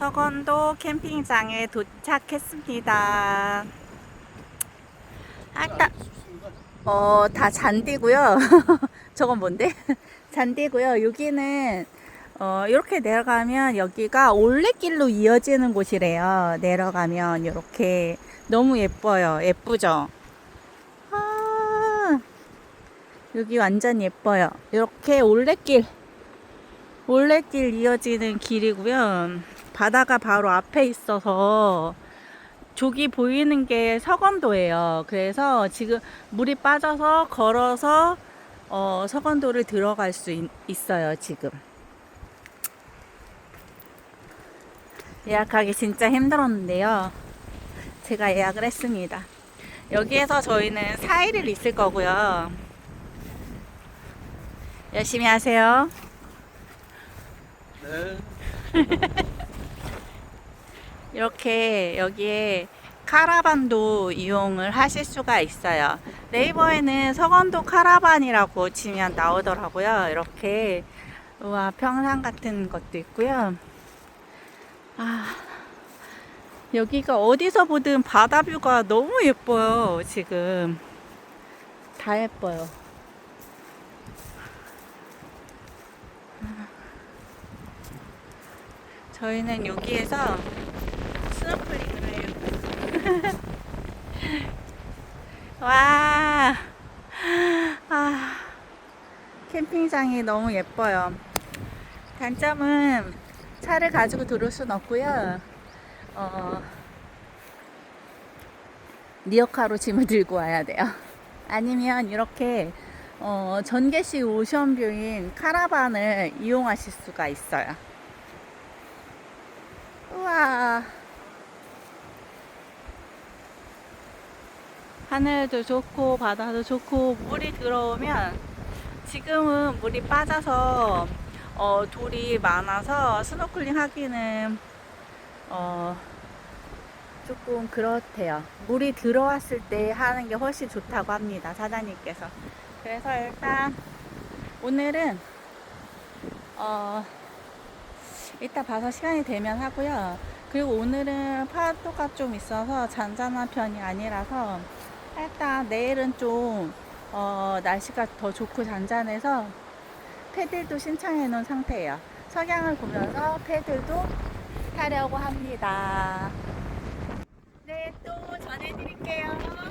서건도 캠핑장에 도착했습니다. 아까 어다 잔디고요. 저건 뭔데? 잔디고요. 여기는 어 이렇게 내려가면 여기가 올레길로 이어지는 곳이래요. 내려가면 이렇게 너무 예뻐요. 예쁘죠? 아, 여기 완전 예뻐요. 이렇게 올레길 올레길 이어지는 길이고요. 바다가 바로 앞에 있어서 저기 보이는 게 서건도예요. 그래서 지금 물이 빠져서 걸어서 어, 서건도를 들어갈 수 있, 있어요. 지금 예약하기 진짜 힘들었는데요. 제가 예약을 했습니다. 여기에서 저희는 4일을 있을 거고요. 열심히 하세요. 네. 이렇게 여기에 카라반도 이용을 하실 수가 있어요. 네이버에는 서건도 카라반이라고 치면 나오더라고요. 이렇게 우와 평상 같은 것도 있고요. 아 여기가 어디서 보든 바다 뷰가 너무 예뻐요. 지금 다 예뻐요. 저희는 여기에서 스노클링을 하려고. 와, 아, 캠핑장이 너무 예뻐요. 단점은 차를 가지고 들어올 순 없고요. 어, 리어카로 짐을 들고 와야 돼요. 아니면 이렇게 어, 전개식 오션뷰인 카라반을 이용하실 수가 있어요. 우와. 하늘도 좋고 바다도 좋고 물이 들어오면 지금은 물이 빠져서 어, 돌이 많아서 스노클링 하기는 어, 조금 그렇대요. 물이 들어왔을 때 하는 게 훨씬 좋다고 합니다. 사장님께서. 그래서 일단 오늘은 어, 이따 봐서 시간이 되면 하고요. 그리고 오늘은 파도가 좀 있어서 잔잔한 편이 아니라서 일단 내일은 좀 어, 날씨가 더 좋고 잔잔해서 패들도 신청해 놓은 상태예요. 석양을 보면서 패들도 타려고 합니다. 네, 또 전해드릴게요.